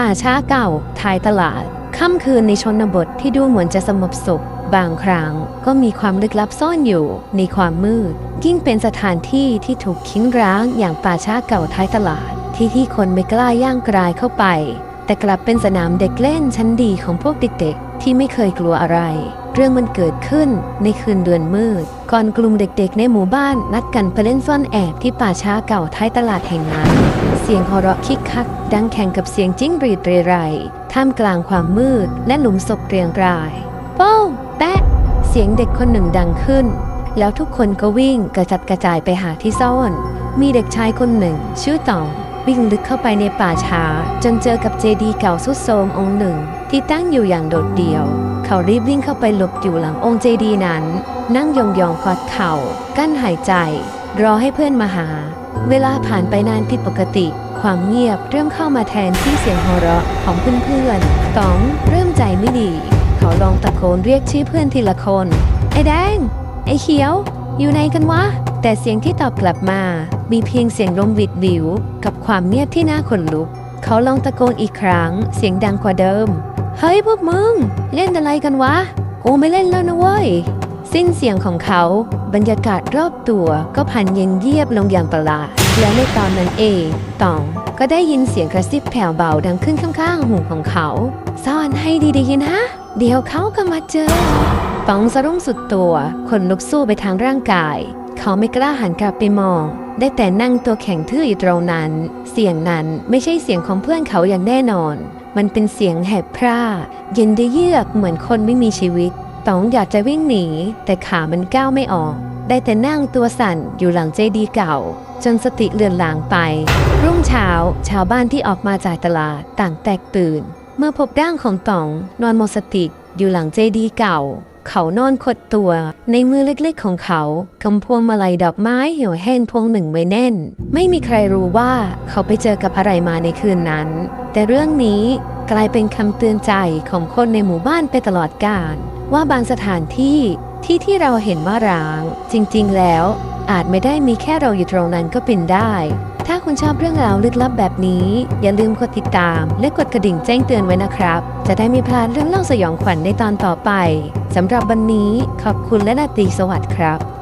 ป่าช้าเก่าท้ายตลาด ค่ำคืนในชนบทที่ดูเหมือนจะสงบสุข บางครั้งก็มีความลึกลับซ่อนอยู่ในความมืด ยิ่งเป็นสถานที่ที่ถูกคิ้งร้างอย่างป่าช้าเก่าท้ายตลาด ที่ที่คนไม่กล้าย่างกรายเข้าไป แต่กลับเป็นสนามเด็กเล่นชั้นดีของพวกเด็กๆ ที่ไม่เคยกลัวอะไร เรื่องมันเกิดขึ้นในคืนเดือนมืด ก่อนกลุ่มเด็กๆในหมู่บ้านนัดกันไปเล่นซ่อนแอบที่ป่าช้าเก่าท้ายตลาดแห่งนั้น เสียงหัวเระคิกคัก ดังแข่งกับเสียงจิ้งหรีดเรไรท่ามกลางความมืดและหลุมศพเรียงรายป้งแปะ เสียงเด็กคนหนึ่งดังขึ้น แล้วทุกคนก็วิ่งกระจัดกระจายไปหาที่ซ่อน มีเด็กชายคนหนึ่ง ชื่อตองวิ่งลึกเข้าไปในป่าช้า จนเจอกับเจดีย์เก่าสุดโทรมองค์หนึ่ง ที่ตั้งอยู่อย่างโดดเดี่ยว เขารีบวิ่งเข้าไปหลบอยู่หลังองค์เจดีย์นั้น นั่งยองๆกอดเข่า กั้นหายใจ รอให้เพื่อนมาหา เวลาผ่านไปนานผิดปกติ ความเงียบเริ่มเข้ามาแทนที่เสียงหัวเราะของเพื่อนๆต๋องเริ่มใจไม่ดี เขาลองตะโกนเรียกชื่อเพื่อนทีละคน ไอ้แดง ไอ้เขียว อยู่ไหนกันวะ แต่เสียงที่ตอบกลับมา มีเพียงเสียงลมวิดวิว กับความเงียบที่น่าขนลุกเขาลองตะโกนอีกครั้ง เสียงดังกว่าเดิม เฮ้ยพวกมึง เล่นอะไรกันวะ กูไม่เล่นแล้วนะเว้ย สิ้นเสียงของเขา บรรยากาศรอบตัวก็พันเย็นเยียบลงอย่างประหลาด และในตอนนั้นเองตองก็ได้ยินเสียงกระซิบแผ่วเบาดังขึ้นข้างๆหูของเขา ซ่อนให้ดีๆนะ เดี๋ยวเขาก็มาเจอปองสะรุ่งสุดตัวขนลุกสู้ไปทางร่างกาย เขาไม่กล้าหันกลับไปมอง ได้แต่นั่งตัวแข็งทื่ออยู่ตรงนั้น เสียงนั้นไม่ใช่เสียงของเพื่อนเขาอย่างแน่นอน มันเป็นเสียงแหบพร่า เย็นได้เยือกเหมือนคนไม่มีชีวิตต๋องอยากจะวิ่งหนี แต่ขามันก้าวไม่ออก ได้แต่นั่งตัวสั่นอยู่หลังเจดีเก่า จนสติเลือนลางไป รุ่งเช้า ชาวบ้านที่ออกมาจากตลาดต่างแตกตื่น เมื่อพบร่างของต๋องนอนหมดสติอยู่หลังเจดีเก่า เขานอนขดตัว ในมือเล็กๆของเขากำพวงมาลัยดอกไม้เหี่ยวแห้งพวงหนึ่งไว้แน่น ไม่มีใครรู้ว่าเขาไปเจอกับอะไรมาในคืนนั้น แต่เรื่องนี้กลายเป็นคำเตือนใจของคนในหมู่บ้านไปตลอดกาลว่าบางสถานที่ที่ที่เราเห็นว่าร้าง จริงๆ แล้ว อาจไม่ได้มีแค่เราอยู่ตรงนั้นก็เป็นได้ ถ้าคุณชอบเรื่องราวลึกลับแบบนี้ อย่าลืมกดติดตามและกดกระดิ่งแจ้งเตือนไว้นะครับ จะได้ไม่พลาดเรื่องเล่าสยองขวัญในตอนต่อไปสำหรับวันนี้ขอบคุณและนาตรีสวัสดิ์ครับ